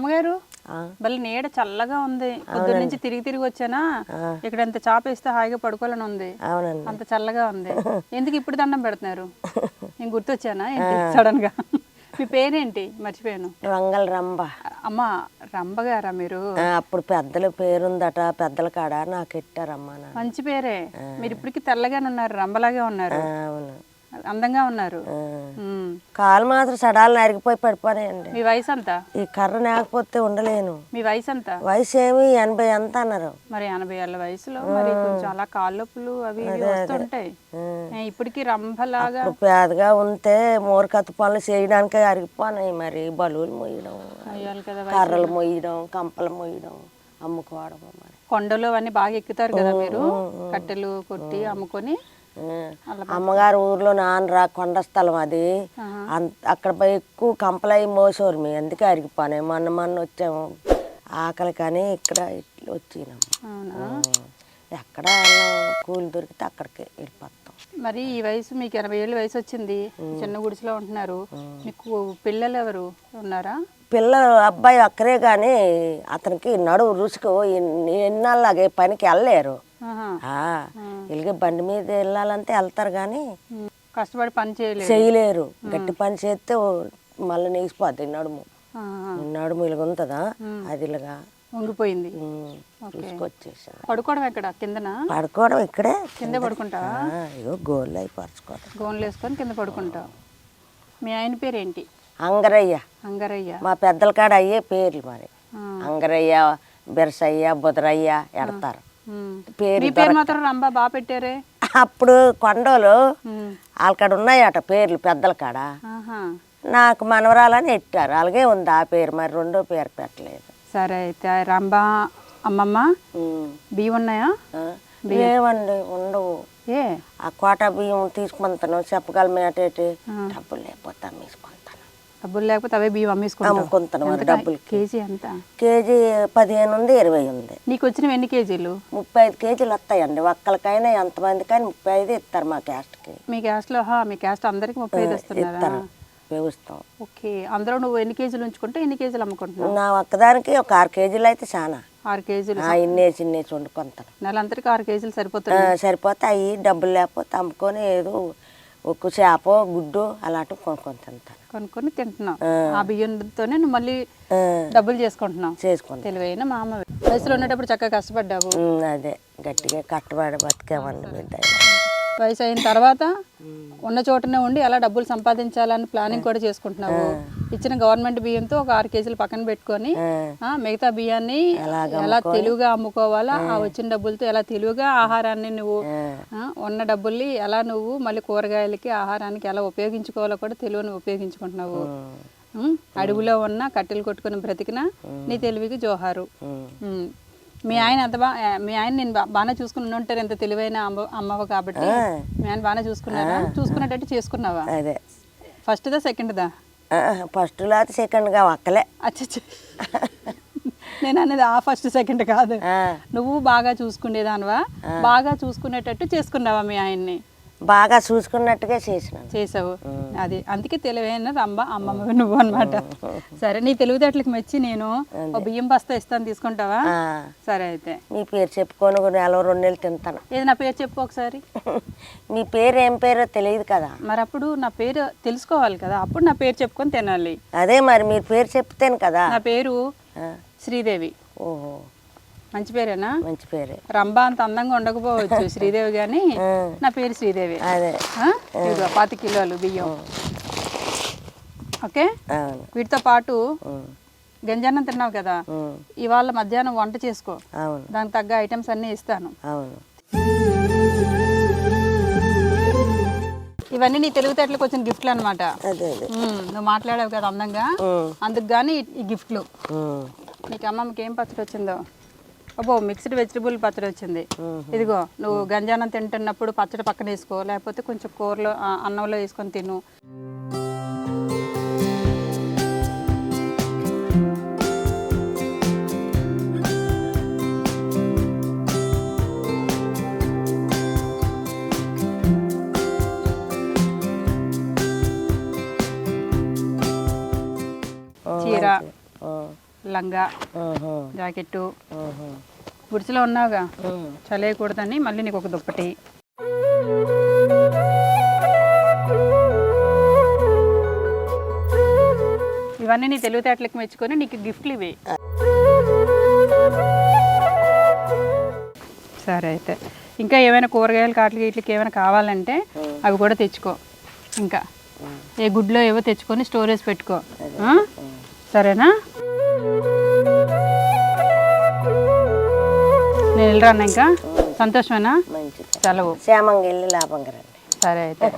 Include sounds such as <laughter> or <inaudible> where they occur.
బామ్మగారు మళ్ళీ నీడ చల్లగా ఉంది. పొద్దున్న నుంచి తిరిగి తిరిగి వచ్చానా? ఇక్కడ ఎంత చాప వేస్తే హాయిగా పడుకోవాలని ఉంది. అంత చల్లగా ఉంది. <laughs> ఎందుకు ఇప్పుడు దండం పెడుతున్నారు? నేను గుర్తొచ్చానా? సడన్గా. మీ పేరేంటి? మర్చిపోయాను. రంగల రంబ అమ్మ రంబగారా మీరు? ఆ, అప్పుడు పెద్దల పేరుందట పెద్దల కాడ నాకు ఎట్టారమ్మా నాన్న. మంచి పేరే. మీరు ఇప్పటికి తెల్లగానే ఉన్నారు రంబలాగే ఉన్నారు. అవును. అందంగా ఉన్నారు. కాలు మాత్రం సడాలు నరిగిపోయి పడిపోయాయండి మీ వయసు అంతా ఈ కర్ర లేకపోతే ఉండలేను. మీ వయసు అంతా వయసు ఏమి ఎనభై ఎంత అన్నారు. మరి ఎనభై ఏళ్ళ వయసులో మరి కొంచెం అలా కాళ్ళ నొప్పులు అవి వస్తుంటాయి. ఇప్పటికి రంభలాగా పేదగా ఉంటే మూరకత్త పనులు చేయడానికే అరిగిపోయినాయి మరి. బలువులు మొయ్యడం కర్రలు మొయ్యడం కంపలు మొయ్యడం అమ్ముకోవడం మరి. కొండలు అవన్నీ బాగా ఎక్కుతారు కదా మీరు? కట్టెలు కొట్టి అమ్ముకొని అమ్మగారు ఊర్లో నాన్నరా కొండ స్థలం అది. అక్కడ పోయి ఎక్కువ కంపలై మోసేవారు మీ అందుకే అరిగిపోయినాయి మొన్న మొన్న వచ్చాము. ఆకలి కానీ ఇక్కడ ఇట్లా వచ్చినాము. ఎక్కడ కూలి దొరికితే అక్కడికి వెళ్ళిపోతాం. మరి ఈ వయసు మీకు ఎనభై ఏళ్ళ వయసు వచ్చింది. చిన్న గుడిసెలో ఉంటున్నారు. మీకు పిల్లలు ఎవరు? ఉన్నారా? పిల్లలు అబ్బాయి ఒక్కరే కానీ అతనికి నడువు రుసుకు ఎన్నాళ్ళగే పనికి వెళ్ళలేరు. ఇలాగే బండి మీద వెళ్ళాలంటే వెళ్తారు కానీ. కష్టపడి పని చేయలేదు చేయలేరు. గట్టి పని చేస్తే మళ్ళీ నెగిసిపోద్ది నడుము. నడుము ఇలాగ ఉంటుందా అది ఇలాగా. వంగిపోయింది ఉమ్, రుసుకొచ్చేసింది పడుకోవడం ఎక్కడ? కిందన? పడుకోవడం ఇక్కడే. కింద పడుకుంటావా? ఆ, ఇగో గోళ్ళు అయి పరుచుకోవడం. గోన్లు వేసుకొని కింద పడుకుంటావు. మీ ఆయన పేరేంటి? అంగరయ్య. అంగారయ్య. మా పెద్దల కాడ అయ్యే పేర్లు మరి. అంగరయ్య బిరసయ్య బుదరయ్య ఎడతారు. పేరు మీ పేరు మాత్రం రంబా బాగా పెట్టారే? అప్పుడు కొండలు ఉమ్. వాళ్ళ కాడ ఉన్నాయట పేర్లు పెద్దల కాడ. నాకు మనవరాలని ఎట్టారు అలాగే ఉంది ఆ పేరు మరి రెండో పేరు పెట్టలేదు. సరే అయితే రంబా అమ్మమ్మ. బియ్యం ఉన్నాయా? లేవండి ఉండవు. ఏ? ఆ కోట బియ్యం తీసుకుంటాను చెప్పగలం ఏటేటి డబ్బులు లేకపోతే అమ్మేసుకుంటాను డబ్బులు లేకపోతే అవే బియ్యం ఎంతకా- డబ్బులకి? కేజీ ఎంత? కేజీ పదిహేను ఉంది ఇరవై ఉంది. నీకు వచ్చినవి ఎన్ని కేజీలు? ముప్పై ఐదు కేజీలు వస్తాయండి. ఒక్కరికైనా ఎంతమందికైనా ముప్పై ఐదు ఇస్తారు మా క్యాస్ట్కి. మీ క్యాస్ట్లో హా, మీ క్యాస్ట్ అందరికి ముప్పై ఐదు ఇస్తారు వ్యవస్థం. ఓకే. అందులో నువ్వు ఎన్ని కేజీలు ఉంచుకుంటే ఎన్ని కేజీలు అమ్ముకుంటున్నావు? నా ఒక్కదానికి ఒక ఆరు కేజీలు అయితే చాలా. ఆరు కేజీలు ఆ, ఇన్నేసి ఇన్నేసి వండుకుంటాను. నెలంతరికి ఆరు కేజీలు ఆ, సరిపోతుంది సరిపోతే అవి డబ్బులు లేకపోతే అమ్ముకొని ఏదో ఒక చేప గుడ్డు అలాంటివి కొనుక్కొని తింటాను. కొనుక్కొని తింటున్నావు ఆ. బియ్యంతోనే నువ్వు మళ్ళీ డబ్బులు చేసుకుంటున్నావు. చేసుకుంటాను తెలివైన మా అమ్మ వయసులో ఉండేటప్పుడు చక్కగా కష్టపడ్డావు. అదే గట్టిగా కట్టబడి బతికేమండి మీ దయ. వయసు అయిన తర్వాత ఉన్న చోటనే ఉండి ఎలా డబ్బులు సంపాదించాలని ప్లానింగ్ కూడా చేసుకుంటున్నావు. ఇచ్చిన గవర్నమెంట్ బియ్యంతో ఒక ఆరు కేజీలు పక్కన పెట్టుకొని మిగతా బియ్యాన్ని ఎలా తెలివిగా అమ్ముకోవాలా? ఆ వచ్చిన డబ్బులతో ఎలా తెలివిగా ఆహారాన్ని నువ్వు ఉన్న డబ్బుల్ని ఎలా నువ్వు మళ్ళీ కూరగాయలకి ఆహారానికి ఎలా ఉపయోగించుకోవాలో కూడా తెలివిని ఉపయోగించుకుంటున్నావు? అడవిలో ఉన్న కట్టెలు కొట్టుకుని బ్రతికిన నీ తెలివికి జోహారు. మీ ఆయన ఎంత బా మీ ఆయన నేను బాగానే చూసుకుని ఉంటారు ఎంత తెలివైన అమ్మ అమ్మవ కాబట్టి. మీ ఆయన బాగానే చూసుకున్నారా? చూసుకునేటట్టు చేసుకున్నావా? అదే. ఫస్ట్ దా సెకండ్ దా? ఫస్ట్ లేకపోతే సెకండ్గా ఒక్కలే. అచ్చచ్చ. నేను అనేది ఆ ఫస్ట్ సెకండ్ కాదు. నువ్వు బాగా చూసుకునేదానివా? బాగా చూసుకునేటట్టు చేసుకున్నావా మీ ఆయన్ని? బాగా చూసుకున్నట్టుగా చేసినాను. చేసావు. అది అందుకే తెలివైన రంబ అమ్మమ్మ నువ్వు అనమాట సరే నీ తెలివితేటలకు మెచ్చి నేను బియ్యం బస్తా ఇస్తాను తీసుకుంటావా? సరే అయితే. మీ పేరు చెప్పుకొని నెల రెండు నెలలు తింటాను. ఏది నా పేరు చెప్పు ఒకసారి. <laughs> మీ పేరు ఏం పేరో తెలియదు కదా. మరి అప్పుడు నా పేరు తెలుసుకోవాలి కదా. అప్పుడు నా పేరు చెప్పుకొని తినాలి. అదే మరి మీరు పేరు చెప్తేను కదా. నా పేరు శ్రీదేవి. ఓహో. మంచి పేరేనా? మంచి పేరే. రంభ అంత అందంగా ఉండకపోవచ్చు <laughs> శ్రీదేవి కానీ నా పేరు శ్రీదేవి. అదే. పాతి కిలోలు బియ్యం. ఓకే? వీటితో పాటు గంజన్నం తిన్నావు కదా? ఇవాళ మధ్యాహ్నం వంట చేసుకో. దానికి తగ్గ ఐటమ్స్ అన్నీ ఇస్తాను. ఇవన్నీ నీ తెలివితేటలకు వచ్చిన గిఫ్ట్లు అనమాట నువ్వు మాట్లాడావు కదా అందంగా. అందుకు కానీ ఈ గిఫ్ట్లు. నీకు అమ్మమ్మకి ఏం పచ్చడి వచ్చిందో? అబ్బో మిక్స్డ్ వెజిటబుల్ పచ్చడి వచ్చింది. ఇదిగో నువ్వు గంజానం తింటున్నప్పుడు పచ్చడి పక్కన వేసుకో లేకపోతే కొంచెం కూరలో అన్నంలో వేసుకొని తిను. చీర. లంగా జాకెట్టు. గుడిసెలో ఉన్నావుగా. చలేయకూడదని మళ్ళీ నీకు ఒక దుప్పటి. ఇవన్నీ నీ తెలివితేటలకు మెచ్చుకొని నీకు గిఫ్ట్లు ఇవి. సరే అయితే. ఇంకా ఏమైనా కూరగాయలు కాట్లకి వీటికి ఏమైనా కావాలంటే అవి కూడా తెచ్చుకో. ఇంకా. ఏ గుడ్లో ఏవో తెచ్చుకొని స్టోరేజ్ పెట్టుకో? సరేనా? నేను వెళ్ళరాను ఇంకా? సంతోషమేనా? మంచిది. సెలవు. క్షేమంగా వెళ్ళి లాభంగా రండి సరే అయితే.